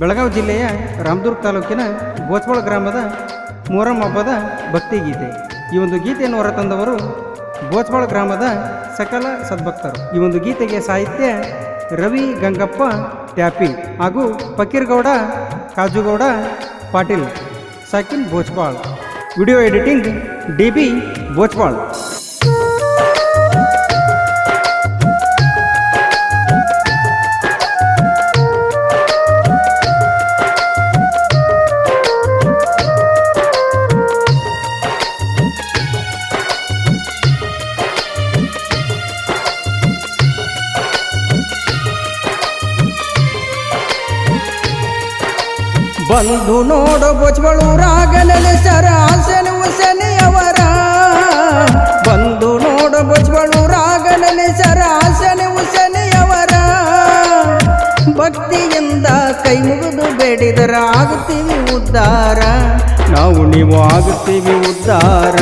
ಬೆಳಗಾವಿ ಜಿಲ್ಲೆಯ ರಾಮದುರ್ಗ ತಾಲೂಕಿನ ಬೋಚವಾಳ ಗ್ರಾಮದ ಮೊಹರಂ ಹಬ್ಬದ ಭಕ್ತಿಗೀತೆ ಈ ಒಂದು ಗೀತೆಯನ್ನು ಹೊರತಂದವರು ಬೋಚವಾಳ ಗ್ರಾಮದ ಸಕಲ ಸದ್ಭಕ್ತರು. ಈ ಒಂದು ಗೀತೆಗೆ ಸಾಹಿತ್ಯ ರವಿ ಗಂಗಪ್ಪ ಟ್ಯಾಪಿ ಹಾಗೂ Fakirgouda Kajugouda Patil, ಸಾಕಿನ್ Bhojpal video editing D B Bochpal ಬಂದು ನೋಡು ಬೊಚ್ಬಳೂರಾಗ ನೆಲೆಸರ ಹಾಸನ ಹುಸೆನೆಯವರ ಬಂದು ನೋಡ ಬೊಚ್ಬಳೂರಾಗ ನೆಲೆಸರ ಹಾಸನ ಹುಸೆನೆಯವರ ಭಕ್ತಿಯಿಂದ ಕೈ ಮುಗಿದು ಬೇಡಿದರ, ಆಗುತ್ತೀವಿ ಉದ್ಧಾರ ನಾವು ನೀವು ಆಗುತ್ತೀವಿ ಉದ್ಧಾರ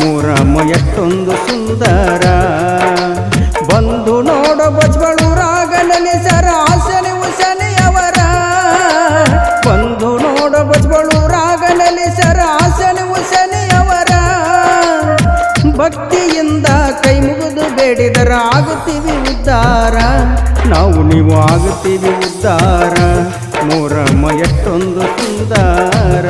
ಮೂರಮ್ಮ ಎಷ್ಟೊಂದು ಸುಂದರ. ಬೇಡಿದರ ಆಗುತ್ತೀವಿ ಉದ್ಧಾರ ನಾವು ನೀವು ಆಗುತ್ತೀವಿ ಉದ್ಧಾರ ಮೂರಮ್ಮ ಎಷ್ಟೊಂದು ಸುಂದರ.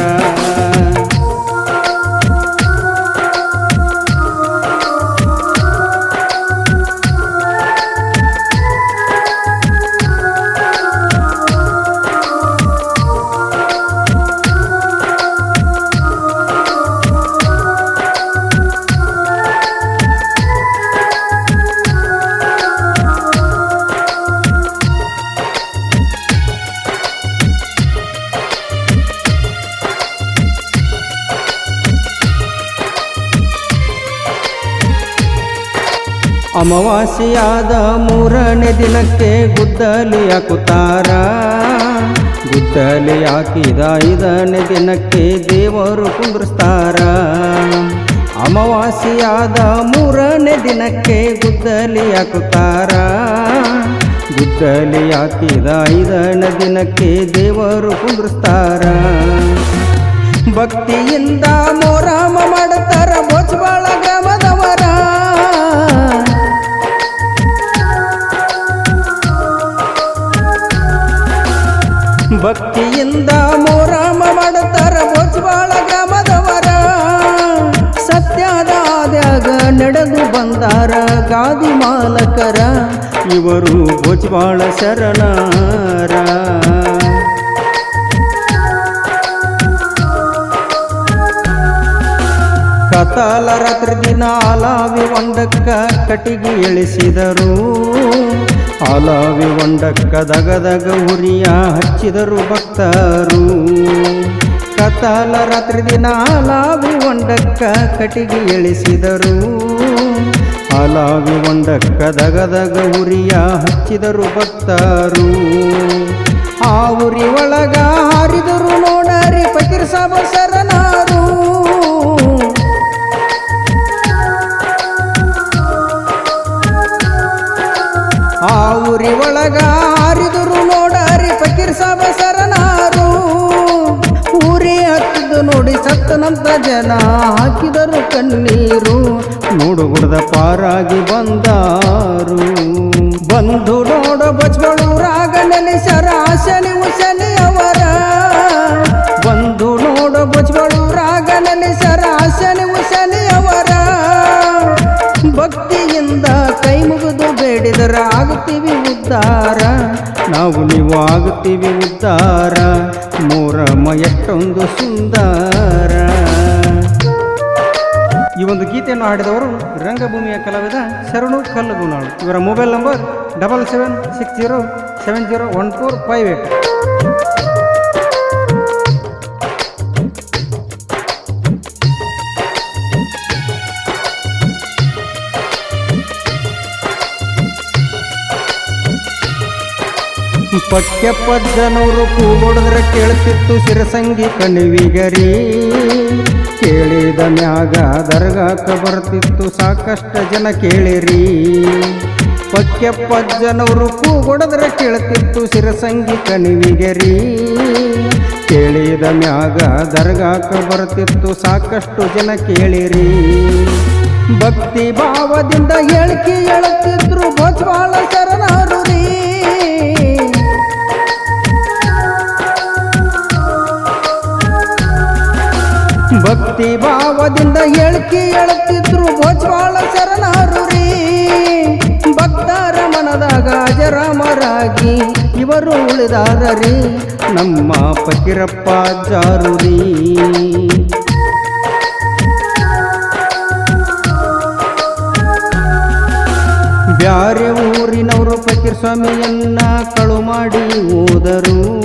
ಅಮಾವಾಸ್ಯಾದ ಮೂರನೇ ದಿನಕ್ಕೆ ಗುದ್ದಲಿ ಹಾಕುತ್ತಾರ? ಗುದ್ದಲಿ ಹಾಕಿದ ಐದನೇ ದಿನಕ್ಕೆ ದೇವರು ಕುಂದ್ರಿಸ್ತಾರ? ಅಮಾವಾಸ್ಯಾದ ಮೂರನೇ ದಿನಕ್ಕೆ ಗುದ್ದಲಿ ಹಾಕುತ್ತಾರ? ಗುದ್ದಲಿ ಹಾಕಿದ ಐದನೇ ದಿನಕ್ಕೆ ದೇವರು ಕುಂದ್ರಿಸ್ತಾರ? ಭಕ್ತಿಯಿಂದ ಮೋರಾಮ ಮಾಡುತ್ತಾರ ಬೋಚಬಾಳ ಭಕ್ತಿಯಿಂದ ಮೋರಾಮ ಮಾಡುತ್ತಾರ ಭೋಜ್ವಾಳ ಗ್ರಾಮದವರ. ಸತ್ಯದಾದ್ಯಾಗ ನಡೆದು ಬಂದಾರ ಗಾದಿ ಮಾಲಕರ. ಇವರು ಭೋಜ್ವಾಳ ಶರಣರ. ಕತಾಲ ರಾತ್ರಿ ದಿನ ಒಂದಕ್ಕ ಒಂಡಕ್ಕ ಕಟಿಗೆ ಇಳಿಸಿದರು ಆಲಾವಿ ಒಂಡಕ್ಕ ದಗದಗ ಉರಿಯ ಹಚ್ಚಿದರು ಭಕ್ತರು. ಕತಾಲ ರಾತ್ರಿ ದಿನ ಆಲಾವಿ ಒಂಡಕ್ಕ ಕಟಿಗೆ ಇಳಿಸಿದರು ಆಲಾವಿ ಒಂಡಕ್ಕ ದಗದಗ ಉರಿಯ ಹಚ್ಚಿದರು ಭಕ್ತರು. ಆ ಉರಿ ಒಳಗ ಹಾರಿದರು ನೋಡರಿ ಪಕೀರ್ ಸಾಬ ಶರಣರು ಊರಿ ಒಳಗ ಹಾರಿದರು ನೋಡರಿ ಫಕೀರ್ ಸಾಬ ಸರನಾರು ಊರಿ ಹತ್ತಿದ್ದು ನೋಡಿ ಸತ್ತನಂತ ಜನ ಹಾಕಿದರು ಕಣ್ಣೀರು. ನೋಡು ಗುಡ್ದ ಪಾರಾಗಿ ಬಂದಾರು. ಬಂದು ನೋಡ ಬಚ್ಗಳೂರಾಗ ನೆಲೆಸರ ಶನಿ ಉಶನಿ ಆಗುತ್ತೀವಿ ಉದ್ಧಾರ ಮೂರಮ್ಮ ಎಷ್ಟೊಂದು ಸುಂದರ. ಈ ಒಂದು ಗೀತೆಯನ್ನು ಹಾಡಿದವರು ರಂಗಭೂಮಿಯ ಕಲಾವಿದ ಶರಣು ಕಲ್ಲಗುನಾಳು. ಇವರ mobile number double seven six zero seven zero one four five eight. ಪಕ್ಯ ಜನವರು ಕೂಗೊಡಿದ್ರೆ ಕೇಳ್ತಿತ್ತು ಸಿರಸಂಗಿ ಕಣಿವಿಗರಿ. ಕೇಳಿದ ಮ್ಯಾಗ ದರ್ಗಾಕ ಬರ್ತಿತ್ತು ಸಾಕಷ್ಟು ಜನ ಕೇಳಿರಿ. ಪಕ್ಯಪ್ಪಜ್ಜನವರು ಕೂಗೊಡಿದ್ರೆ ಕೇಳ್ತಿತ್ತು ಸಿರಸಂಗಿ ಕಣಿವಿಗರಿ. ಕೇಳಿದ ಮ್ಯಾಗ ದರ್ಗಾಕ ಬರ್ತಿತ್ತು ಸಾಕಷ್ಟು ಜನ ಕೇಳಿರಿ. ಭಕ್ತಿ ಭಾವದಿಂದ ಹೇಳಿಕೆ ಹೇಳುತ್ತಿದ್ರು ಭೋಜ್ವಾಳ ಶರಣರು. ಭಕ್ತಿ ಭಾವದಿಂದ ಎಳ್ಕಿ ಹೇಳುತ್ತಿದ್ರು ಭೋಜ್ವಾಳ ಶರಣರು ಭಕ್ತರ ಮನದಾಗ ಜರಾಮರಾಗಿ ಇವರು ಉಳಿದಾರರಿ. ನಮ್ಮ ಫಕೀರಪ್ಪ ಜಾರುರಿ. ಬ್ಯಾರೆ ಊರಿನವರು ಫಕೀರ್ ಸ್ವಾಮಿಯನ್ನ ಕಳು ಮಾಡಿ ಹೋದರು.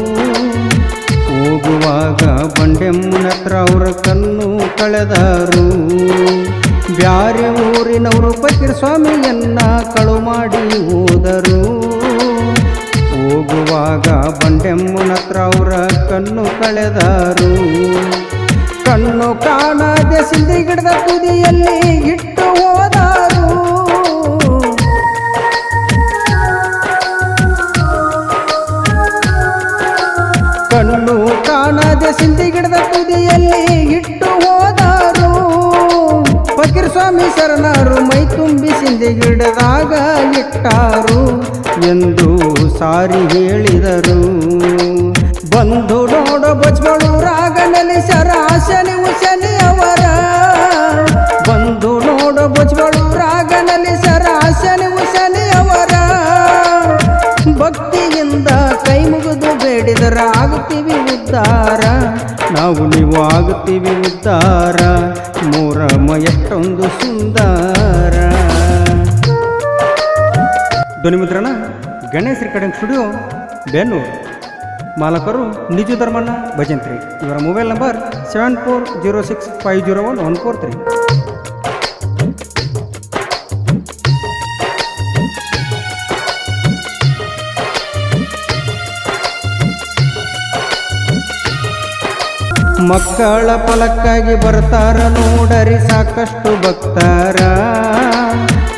ಹೋಗುವಾಗ ಬಂಡೆಮ್ಮನತ್ರ ಅವರ ಕಣ್ಣು ಕಳೆದರು. ಬ್ಯಾರೆ ಊರಿನವರು ಫಕೀರ್ ಸ್ವಾಮಿಯನ್ನ ಕಳು ಮಾಡಿ ಹೋದರು. ಹೋಗುವಾಗ ಬಂಡೆಮ್ಮನತ್ರ ಅವರ ಕಣ್ಣು ಕಳೆದರು. ಕಣ್ಣು ಕಾಣದೆ ಸಿಂಧಿ ಗಿಡದ ತುದಿಯಲ್ಲಿ ಇಟ್ಟು ಇಟ್ಟು ಹೋದರು. ಫಕೀರ್ ಸ್ವಾಮಿ ಶರಣರು ಮೈ ತುಂಬಿ ಗಿಡದಾಗ ಇಟ್ಟಾರು. ಎಂದು ಸಾರಿ ಹೇಳಿದರು. ಬಂದು ನೋಡ ಬಜ್ಗಳು ರಾಗನಲಿ ನೆಲೆಸರ ಶನಿ ಶನಿ ಅವರ. ಬಂದು ನೋಡ ಬಜ್ಗಳು ರಾಗ ನೆಲೆಸರ ಶನಿ ಶನಿ ಅವರ. ಭಕ್ತಿಯಿಂದ ಕೈ ಮುಗಿದು ಬೇಡಿದರ ಆಗುತ್ತೀವಿ ಉದ್ಧಾರ ನಾವು ನೀವು ಆಗುತ್ತೀವಿ ಉದ್ದಾರ. ಮೂರಮ್ಮ ಎಷ್ಟೊಂದು ಸುಂದರ. ಧ್ವನಿಮುದ್ರಣ ಗಣೇಶ್ ರೆಕಾರ್ಡಿಂಗ್ ಸ್ಟುಡಿಯೋ, ಬೆನ್ನೂರು. ಮಾಲಕರು ನಿಜ ಧರ್ಮಣ್ಣ ಭಜಂತ್ರಿ. ಇವರ mobile number seven four zero six five zero one one four three. ಮಕ್ಕಳ ಫಲಕ್ಕಾಗಿ ಬರ್ತಾರ ನೋಡರಿ ಸಾಕಷ್ಟು ಭಕ್ತಾರ.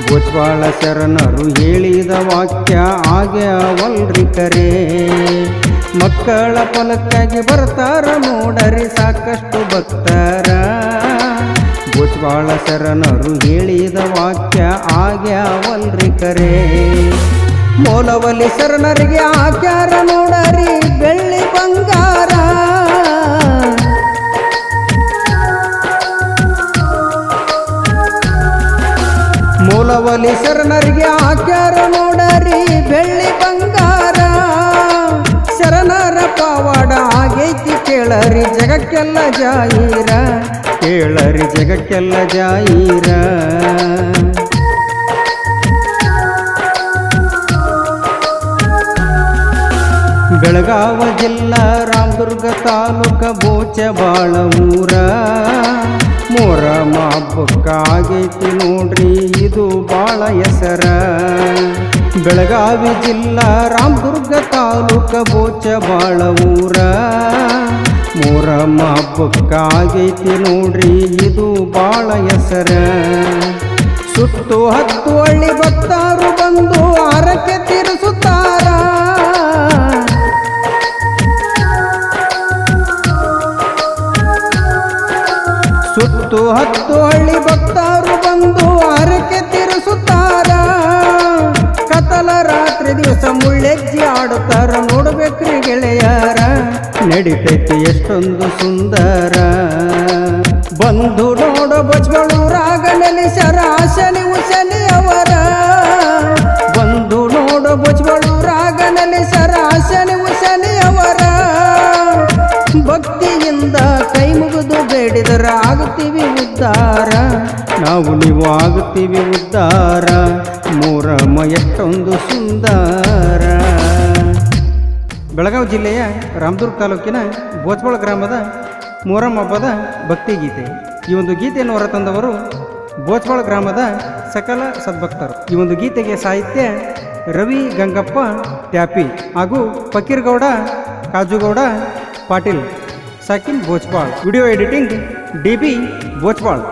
ಗೋಜ್ವಾಳ ಶರಣರು ಹೇಳಿದ ವಾಕ್ಯ ಹಾಗೆ ಅವಲ್ರಿ ಕರೆ. ಮಕ್ಕಳ ಫಲಕ್ಕಾಗಿ ಬರ್ತಾರ ನೋಡರಿ ಸಾಕಷ್ಟು ಭಕ್ತಾರ. ಗೋಜ್ವಾಳ ಶರಣರು ಹೇಳಿದ ವಾಕ್ಯ ಹಾಗೆ ಅವಲ್ರಿ ಕರೆ. ಮೋಲವಲಿ ಶರಣರಿಗೆ ಆಕ್ಯಾರ ನೋಡರಿ ಬೆಳ್ಳಿ ಬಂಗಾರ. ಮೂಲವಲಿ ಶರಣರಿಗೆ ಆಕ್ಯಾರ ನೋಡರಿ ಬೆಳ್ಳಿ ಬಂಗಾರ. ಶರಣರ ಪವಾಡ ಆಗೈತಿ ಕೇಳರಿ ಜಗಕ್ಕೆಲ್ಲ ಜಾಹೀರ. ಕೇಳರಿ ಜಗಕ್ಕೆಲ್ಲ ಜಾಹೀರ. ಬೆಳಗಾವ ಜಿಲ್ಲಾ ರಾಮದುರ್ಗ ತಾಲೂಕ ಬೋಚಬಾಳ ಊರ ಮೊರಮ ಆಗೈತಿ ನೋಡ್ರಿ ಇದು ಬಾಳ ಹೆಸರ. ಬೆಳಗಾವಿ ಜಿಲ್ಲಾ ರಾಮದುರ್ಗ ತಾಲೂಕ ಬೋಚಬಾಳ ಊರ. ಮೂರಮ್ಮ ಹಬ್ಬಕ್ಕಾಗೈತಿ ನೋಡ್ರಿ, ಇದು ಬಾಳ ಹೆಸರ. ಸುತ್ತು ಹತ್ತು ಹಳ್ಳಿ ಭಕ್ತರು ಬಂದು ಆರಕ್ಕೆ ತಿರುಸುತ್ತಾರ. ಸುತ್ತು ಹತ್ತು ಹಳ್ಳಿ ಭಕ್ತರು ದಿವಸ ಮುಳ್ಳೆಜ್ಜಿ ಆಡುತ್ತಾರ. ನೋಡ್ಬೇಕ್ರಿ ಗೆಳೆಯರ. ನಡಿತೈತಿ ಎಷ್ಟೊಂದು ಸುಂದರ. ಬಂದು ನೋಡ ಬಜ್ಗಳು ರಾಗ ನೆಲೆಸರ ಶನಿ ಉಸನಿ ಅವರ. ಬಂದು ನೋಡ ಬಜ್ಗಳು ರಾಗ ನೆಲೆಸರ ಶನಿ ಉಸನಿ ಅವರ. ಭಕ್ತಿಯಿಂದ ಕೈ ಮುಗಿದು ಬೇಡಿದರ. ಆಗುತ್ತೀವಿ ಉದ್ಧಾರ ನಾವು ನೀವು ಆಗುತ್ತೀವಿ ಉದ್ಧಾರ ಮೂರಮ್ಮ ಎಷ್ಟೊಂದು ಸುಂದರ. ಬೆಳಗಾವಿ ಜಿಲ್ಲೆಯ ರಾಮದುರ್ಗ ತಾಲೂಕಿನ ಬೋಚ್ಬಾಳ ಗ್ರಾಮದ ಮೊಹರಂ ಹಬ್ಬದ ಭಕ್ತಿಗೀತೆ. ಈ ಒಂದು ಗೀತೆಯನ್ನು ಹೊರತಂದವರು ಬೋಚ್ಬಾಳ ಗ್ರಾಮದ ಸಕಲ ಸದ್ಭಕ್ತರು. ಈ ಒಂದು ಗೀತೆಗೆ ಸಾಹಿತ್ಯ ರವಿ ಗಂಗಪ್ಪ ಟ್ಯಾಪಿ ಹಾಗೂ Fakirgouda Kajugouda Patil ಸಾಕಿನ್ Bochbal video editing D B Bochbal